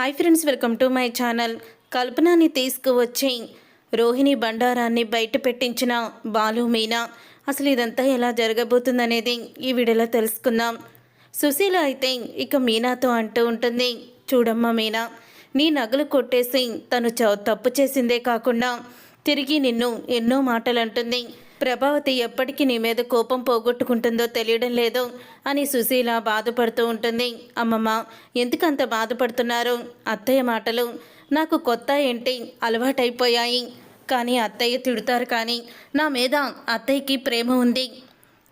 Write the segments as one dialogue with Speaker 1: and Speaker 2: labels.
Speaker 1: Hi friends welcome to my channel. కల్పనని తీసుకువచ్చి రోహిణి బండారాన్ని బయట పెట్టించిన బాలు మీనా. అసలు ఇదంతా ఎలా జరగబోతుందనేది ఈ వీడియోలో తెలుసుకుందాం. సుశీల అయితే ఇక మీనాతో అంటూ ఉంటుంది చూడమ్మా మీనా నీ నగలు కొట్టేసి తను చ తప్పు చేసిందే కాకుండా తిరిగి నిన్ను ఎన్నో మాటలు అంటుంది ప్రభావతి ఎప్పటికీ నీ మీద కోపం పోగొట్టుకుంటుందో తెలియడం లేదు అని సుశీల బాధపడుతూ ఉంటుంది. అమ్మమ్మ ఎందుకంత బాధపడుతున్నారు? అత్తయ్య మాటలు నాకు కొత్త ఏంటి? అలవాటైపోయాయి. కానీ అత్తయ్య తిడతారు కానీ నా మీద అత్తయ్యకి ప్రేమ ఉంది.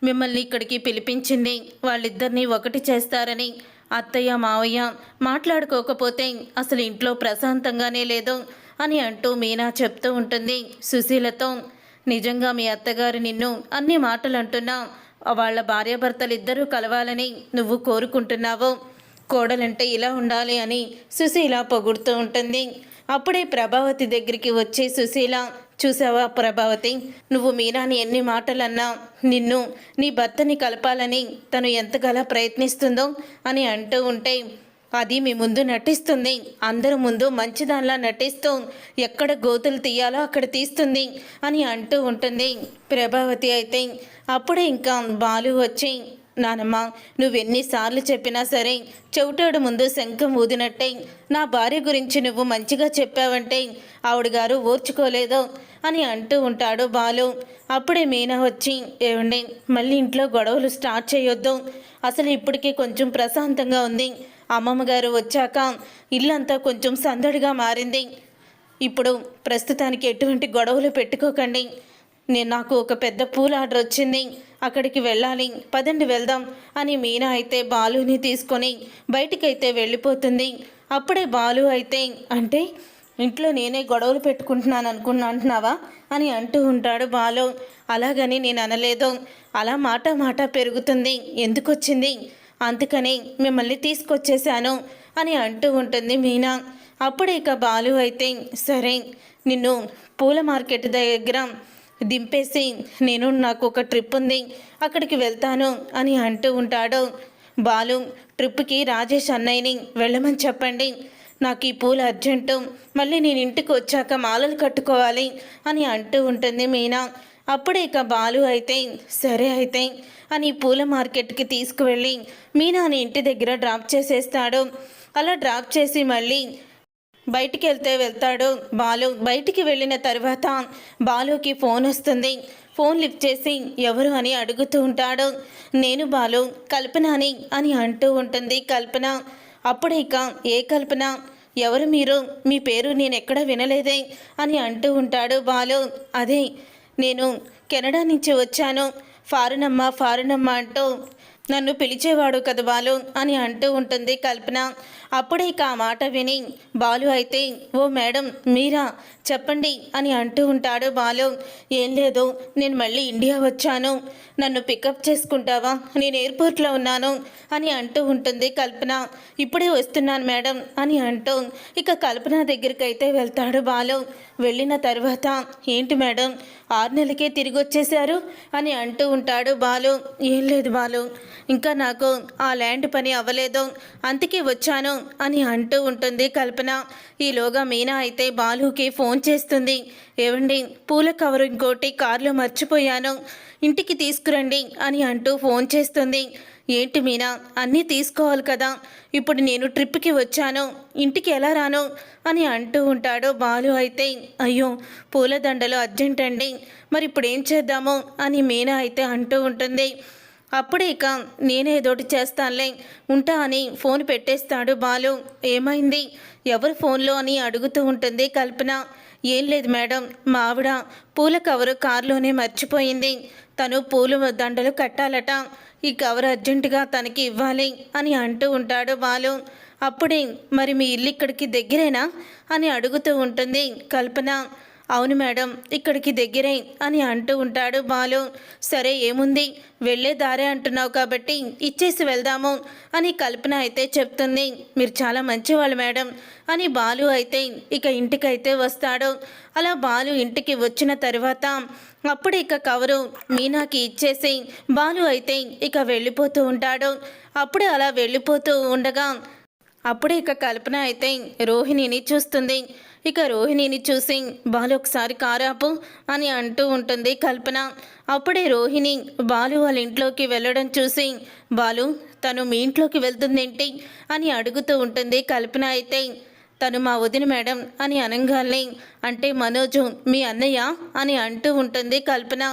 Speaker 1: మిమ్మల్ని ఇక్కడికి పిలిపించింది వాళ్ళిద్దరినీ ఒకటి చేస్తారని అత్తయ్య మావయ్య మాట్లాడుకోకపోతే అసలు ఇంట్లో ప్రశాంతంగానే లేదు అని అంటూ మీనా చెప్తూ ఉంటుంది సుశీలతో. నిజంగా మీ అత్తగారు నిన్ను అన్ని మాటలు అంటున్నా వాళ్ళ భార్యాభర్తలు ఇద్దరూ కలవాలని నువ్వు కోరుకుంటున్నావు. కోడలంటే ఇలా ఉండాలి అని సుశీల పొగుడుతూ ఉంటుంది. అప్పుడే ప్రభావతి దగ్గరికి వచ్చే సుశీల చూసావా ప్రభావతి? నువ్వు మీరాని ఎన్ని మాటలన్నా నిన్ను నీ భర్తని కలపాలని తను ఎంతగాలా ప్రయత్నిస్తుందో అని అంటూ ఉంటే అది మీ ముందు నటిస్తుంది. అందరి ముందు మంచిదానిలా నటిస్తూ ఎక్కడ గోతులు తీయాలో అక్కడ తీస్తుంది అని అంటూ ఉంటుంది. ప్రభావతి అయితే అప్పుడే ఇంకా బాలు వచ్చి నానమ్మ నువ్వెన్నిసార్లు చెప్పినా సరే చెవిటాడు ముందు శంఖం ఊదినట్టే. నా భార్య గురించి నువ్వు మంచిగా చెప్పావంటే ఆవిడ గారు ఓర్చుకోలేదు అని అంటూ ఉంటాడు బాలు. అప్పుడే మీనా వచ్చి ఏమండి మళ్ళీ ఇంట్లో గొడవలు స్టార్ట్ చేయొద్దు. అసలు ఇప్పటికీ కొంచెం ప్రశాంతంగా ఉంది. అమ్మమ్మగారు వచ్చాక ఇల్లంతా కొంచెం సందడిగా మారింది. ఇప్పుడు ప్రస్తుతానికి ఎటువంటి గొడవలు పెట్టుకోకండి. నేను నాకు ఒక పెద్ద పూల ఆర్డర్ వచ్చింది. అక్కడికి వెళ్ళాలి. పదండి వెళ్దాం అని మీనా అయితే బాలుని తీసుకొని బయటికైతే వెళ్ళిపోతుంది. అప్పుడే బాలు అయితే అంటే ఇంట్లో నేనే గొడవలు పెట్టుకుంటున్నాను అనుకున్నా అంటున్నావా? అని అంటూ ఉంటాడు బాలు. అలాగని నేను అనలేదు. అలా మాట మాట పెరుగుతుంది. ఎందుకు వచ్చింది అందుకని మిమ్మల్ని తీసుకొచ్చేసాను అని అంటూ ఉంటుంది మీనా. అప్పుడే ఇక బాలు అయితే సరే నిన్ను పూల మార్కెట్ దగ్గర దింపేసి నేను నాకు ఒక ట్రిప్ ఉంది అక్కడికి వెళ్తాను అని అంటూ ఉంటాడు. బాలు ట్రిప్కి రాజేష్ అన్నయ్యని వెళ్ళమని చెప్పండి. నాకు ఈ పూలు అర్జెంటు మళ్ళీ నేను ఇంటికి వచ్చాక మాలలు కట్టుకోవాలి అని అంటూ ఉంటుంది మీనా. అప్పుడే ఇక బాలు అయితే సరే అయితే అని పూల మార్కెట్కి తీసుకువెళ్ళి మీనాని ఇంటి దగ్గర డ్రాప్ చేసేస్తాడు. అలా డ్రాప్ చేసి మళ్ళీ బయటికి వెళ్తే వెళ్తాడు బాలు. బయటికి వెళ్ళిన తర్వాత బాలుకి ఫోన్ వస్తుంది. ఫోన్ లిఫ్ట్ చేసి ఎవరు అని అడుగుతూ ఉంటాడు. నేను బాలు కల్పనని అని అంటూ ఉంటుంది కల్పన. అప్పుడు ఇక ఏ కల్పన? ఎవరు మీరు? మీ పేరు నేను ఎక్కడ వినలేదే అని అంటూ ఉంటాడు బాలు. అదే నేను కెనడా నుంచి వచ్చాను. ఫారెనమ్మ ఫారెనమ్మ అంటూ నన్ను పిలిచేవాడు కదా బాలు అని అంటూ ఉంటుంది కల్పన. అప్పుడే ఇక ఆ మాట విని బాలు అయితే ఓ మేడం మీరా? చెప్పండి అని అంటూ ఉంటాడు బాలు. ఏం లేదు నేను మళ్ళీ ఇండియా వచ్చాను. నన్ను పికప్ చేసుకుంటావా? నేను ఎయిర్పోర్ట్లో ఉన్నాను అని అంటూ ఉంటుంది కల్పన. ఇప్పుడే వస్తున్నాను మేడం అని అంటూ ఇక కల్పన దగ్గరికి అయితే వెళ్తాడు బాలు. వెళ్ళిన తర్వాత ఏంటి మేడం? ఆరు నెలలకే తిరిగి వచ్చేశారు అని అంటూ ఉంటాడు బాలు. ఏం లేదు బాలు ఇంకా నాకు ఆ ల్యాండ్ పని అవ్వలేదు. అందుకే వచ్చాను అని అంటూ ఉంటుంది కల్పన. ఈలోగా మీనా అయితే బాలుకి ఫోన్ చేస్తుంది. ఏవండి పూల కవరు ఇంకోటి కారులో మర్చిపోయాను. ఇంటికి తీసుకురండి అని అంటూ ఫోన్ చేస్తుంది. ఏంటి మీనా అన్నీ తీసుకోవాలి కదా. ఇప్పుడు నేను ట్రిప్కి వచ్చాను. ఇంటికి ఎలా రాను? అని అంటూ ఉంటాడు బాలు అయితే. అయ్యో పూలదండలు అర్జెంట్ అండి మరి ఇప్పుడు ఏం చేద్దాము? అని మీనా అయితే అంటూ ఉంటుంది. అప్పుడే ఇక నేనేదోటి చేస్తానులే ఉంటా అని ఫోన్ పెట్టేస్తాడు బాలు. ఏమైంది? ఎవరు ఫోన్లో అని అడుగుతూ ఉంటుంది కల్పన. ఏం లేదు మేడం మా ఆవిడ పూల కవరు కారులోనే మర్చిపోయింది. తను పూలు దండలు కట్టాలట. ఈ కవర్ అర్జెంటుగా తనకి ఇవ్వాలి అని అంటూ ఉంటాడు బాలు. అప్పుడే మరి మీ ఇల్లు ఇక్కడికి దగ్గరేనా? అని అడుగుతూ ఉంటుంది కల్పన. అవును మేడం ఇక్కడికి దగ్గరే అని అంటూ ఉంటాడు బాలు. సరే ఏముంది? వెళ్ళే దారే అంటున్నావు కాబట్టి ఇచ్చేసి వెళ్దాము అని కల్పన అయితే చెప్తుంది. మీరు చాలా మంచివాళ్ళు మేడం అని బాలు అయితే ఇక ఇంటికైతే వస్తాడు. అలా బాలు ఇంటికి వచ్చిన తర్వాత అప్పుడు ఇక కవరు మీనాకి ఇచ్చేసి బాలు అయితే ఇక వెళ్ళిపోతూ ఉంటాడు. అప్పుడు అలా వెళ్ళిపోతూ ఉండగా అప్పుడే ఇక కల్పన అయితే రోహిణిని చూస్తుంది. ఇక రోహిణిని చూసి బాలు ఒకసారి కారాపు అని అంటూ ఉంటుంది కల్పన. అప్పుడే రోహిణి బాలు వాళ్ళ ఇంట్లోకి వెళ్ళడం చూసి బాలు తను మీ ఇంట్లోకి వెళ్తుందేంటి? అని అడుగుతూ ఉంటుంది కల్పన అయితే. తను మా వదిన మేడం అని అనగానే అంటే మనోజు మీ అన్నయ్య? అని అంటూ ఉంటుంది కల్పన.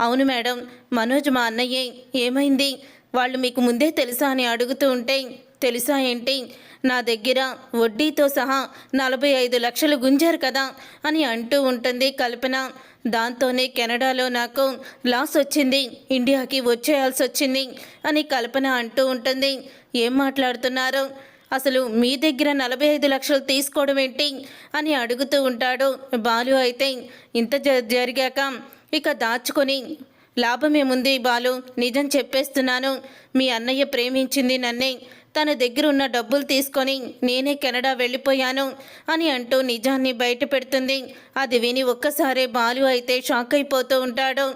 Speaker 1: అవును మేడం మనోజ్ మా అన్నయ్యే. ఏమైంది? వాళ్ళు మీకు ముందే తెలుసా? అని అడుగుతూ ఉంటే తెలుసా ఏంటి? నా దగ్గర వడ్డీతో సహా నలభై ఐదు లక్షలు గుంజారు కదా అని అంటూ ఉంటుంది కల్పన. దాంతోనే కెనడాలో నాకు లాస్ వచ్చింది. ఇండియాకి వచ్చేయాల్సి వచ్చింది అని కల్పన అంటూ ఉంటుంది. ఏం మాట్లాడుతున్నారు? అసలు మీ దగ్గర నలభై ఐదు లక్షలు తీసుకోవడం ఏంటి? అని అడుగుతూ ఉంటాడు బాలు అయితే. ఇంత జ- జరిగాక ఇక దాచుకొని లాభమేముంది బాలు నిజం చెప్పేస్తున్నాను. మీ అన్నయ్య ప్రేమించింది నన్నే. తన దగ్గర ఉన్న డబ్బులు తీసుకొని నేనే కెనడా వెళ్ళిపోయాను అని అంటూ నిజాన్ని బయట పెడుతుంది అది విని ఒక్కసారే బాలు అయితే షాక్ అయిపోతూ ఉంటాడు.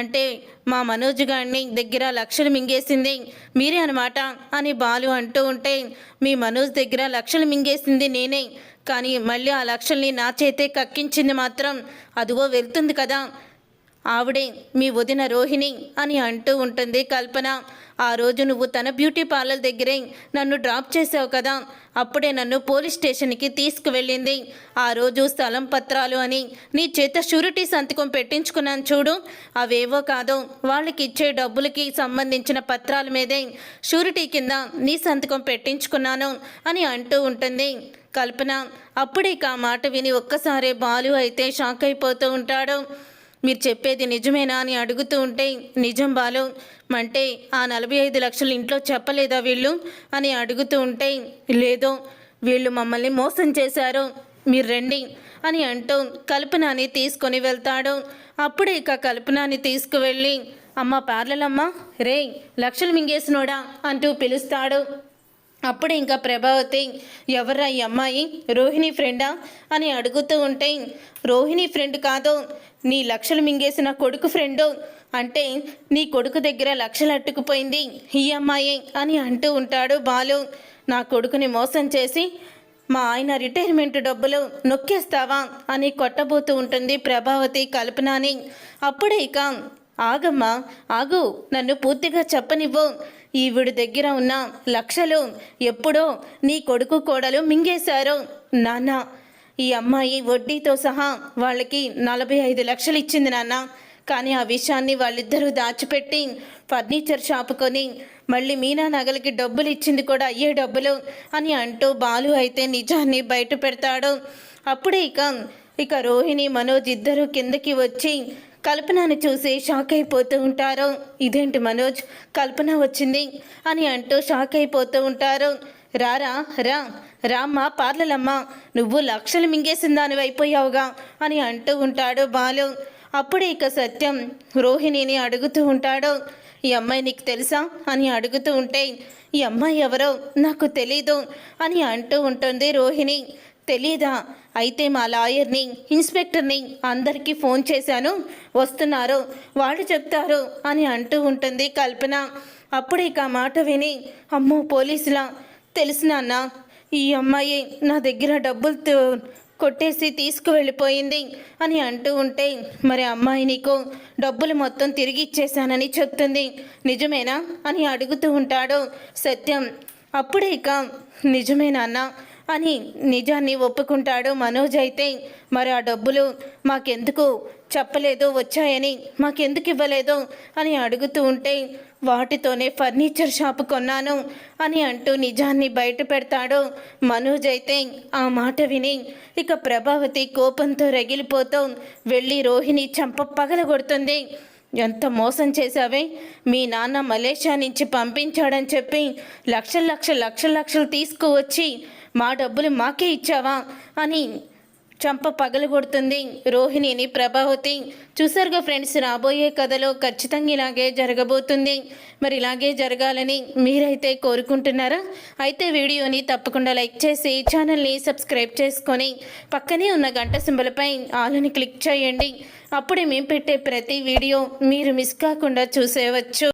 Speaker 1: అంటే మా మనోజ్ గారిని దగ్గర లక్షలు మింగేసింది మీరే అనమాట అని బాలు అంటూ ఉంటే మీ మనోజ్ దగ్గర లక్షలు మింగేసింది నేనే. కానీ మళ్ళీ ఆ లక్షల్ని నా చేతే కక్కించింది మాత్రం అదిగో వెళ్తుంది కదా. ఆవిడే మీ వదిన రోహిణి అని అంటూ ఉంటుంది కల్పన. ఆ రోజు నువ్వు తన బ్యూటీ పార్లర్ దగ్గరే నన్ను డ్రాప్ చేసావు కదా. అప్పుడే నన్ను పోలీస్ స్టేషన్కి తీసుకువెళ్ళింది. ఆ రోజు స్థలం పత్రాలు అని నీ చేత షూరిటీ సంతకం పెట్టించుకున్నాను చూడు. అవేవో కాదో వాళ్ళకి ఇచ్చే డబ్బులకి సంబంధించిన పత్రాల మీదే షూరిటీ కింద నీ సంతకం పెట్టించుకున్నాను అని అంటూ ఉంటుంది కల్పన. అప్పుడే ఆ మాట విని ఒక్కసారే బాలు అయితే షాక్ అయిపోతూ ఉంటాడు. మీరు చెప్పేది నిజమేనా అని అడుగుతూ ఉంటే నిజం బాలు అంటే ఆ నలభై ఐదు లక్షలు ఇంట్లో చెప్పలేదా వీళ్ళు? అని అడుగుతూ ఉంటే లేదో వీళ్ళు మమ్మల్ని మోసం చేశారు మీరు రండి అని అంటూ కల్పనాని తీసుకొని వెళ్తాడు. అప్పుడే ఇక కల్పనాని తీసుకువెళ్ళి అమ్మ పార్లలమ్మ రే లక్షలు మింగేసినోడా అంటూ పిలుస్తాడు. అప్పుడు ఇంకా ప్రభావతి ఎవరా ఈ అమ్మాయి? రోహిణి ఫ్రెండా? అని అడుగుతూ ఉంటే రోహిణి ఫ్రెండ్ కాదు నీ లక్షలు మింగేసిన కొడుకు ఫ్రెండు. అంటే నీ కొడుకు దగ్గర లక్షలు అట్టుకుపోయింది ఈ అమ్మాయి అని అంటూ ఉంటాడు బాలు. నా కొడుకుని మోసం చేసి మా ఆయన రిటైర్మెంట్ డబ్బులు నొక్కేస్తావా? అని కొట్టబోతూ ఉంటుంది ప్రభావతి కల్పనాని. అప్పుడే ఇక ఆగమ్మా ఆగు నన్ను పూర్తిగా చెప్పనివ్వు. ఈవిడి దగ్గర ఉన్న లక్షలు ఎప్పుడో నీ కొడుకు కోడలు మింగేశారు. నాన్న ఈ అమ్మాయి వడ్డీతో సహా వాళ్ళకి నలభై ఐదు లక్షలు ఇచ్చింది నాన్న. కానీ ఆ విషయాన్ని వాళ్ళిద్దరూ దాచిపెట్టి ఫర్నిచర్ షాపుకొని మళ్ళీ మీనా నగలకి డబ్బులు ఇచ్చింది కూడా అయ్యే డబ్బులు అని అంటూ బాలు అయితే నిజాన్ని బయట పెడతాడు అప్పుడే ఇక ఇక రోహిణి మనోజ్ ఇద్దరు కిందకి వచ్చి కల్పనను చూసి షాక్ అయిపోతూ ఉంటారు. ఇదేంటి మనోజ్? కల్పన వచ్చింది అని అంటూ షాక్ అయిపోతూ ఉంటారు. రారా? రా. రామ్మ పార్లలమ్మ. నువ్వు లక్షలు మింగేసిన దానివైపోయావుగా అయిపోయావుగా అని అంటూ ఉంటాడు బాలు. అప్పుడే ఇక సత్యం రోహిణిని అడుగుతూ ఉంటాడు. ఈ అమ్మాయి నీకు తెలుసా? అని అడుగుతూ ఉంటే ఈ అమ్మాయి ఎవరో? నాకు తెలీదు అని అంటూ ఉంటుంది రోహిణి. తెలీదా? అయితే మా లాయర్ని ఇన్స్పెక్టర్ని అందరికీ ఫోన్ చేశాను. వస్తున్నారు. వాళ్ళు చెప్తారు అని అంటూ ఉంటుంది కల్పన. అప్పుడు ఇక ఆ మాట విని అమ్మో పోలీసులా తెలుసు ఈ అమ్మాయి నా దగ్గర డబ్బులు కొట్టేసి తీసుకువెళ్ళిపోయింది అని అంటూ ఉంటే మరి అమ్మాయి నీకు డబ్బులు మొత్తం తిరిగి ఇచ్చేశానని చెప్తుంది. నిజమేనా? అని అడుగుతూ ఉంటాడు సత్యం. అప్పుడే ఇక నిజమేనా అన్న అని నిజాన్ని ఒప్పుకుంటాడు మనోజ్ అయితే మరి ఆ డబ్బులు మాకెందుకు? చెప్పలేదు వచ్చాయని మాకెందుకు ఇవ్వలేదు? అని అడుగుతూ ఉంటే వాటితోనే ఫర్నిచర్ షాపు కొన్నాను అని అంటూ నిజాన్ని బయట పెడతాడు మనోజ్ అయితే. ఆ మాట విని ఇక ప్రభావతి కోపంతో రగిలిపోతూ వెళ్ళి రోహిణి చంప పగలగొడుతుంది. ఎంత మోసం చేశావే? మీ నాన్న మలేషియా నుంచి పంపించాడని చెప్పి లక్షల లక్ష లక్షల లక్షలు తీసుకువచ్చి మా డబ్బులు మాకే ఇచ్చావా? అని చంప పగలగొడుతుంది. రోహిణిని ప్రభావతి. చూసారుగా ఫ్రెండ్స్ రాబోయే కథలో ఖచ్చితంగా ఇలాగే జరగబోతుంది. మరి ఇలాగే జరగాలని మీరైతే కోరుకుంటున్నారా? అయితే వీడియోని తప్పకుండా లైక్ చేసి ఛానల్ని సబ్స్క్రైబ్ చేసుకొని పక్కనే ఉన్న గంట సింబలపై ఆలని క్లిక్ చేయండి. అప్పుడే మేము పెట్టే ప్రతి వీడియో మీరు మిస్ కాకుండా చూసేవచ్చు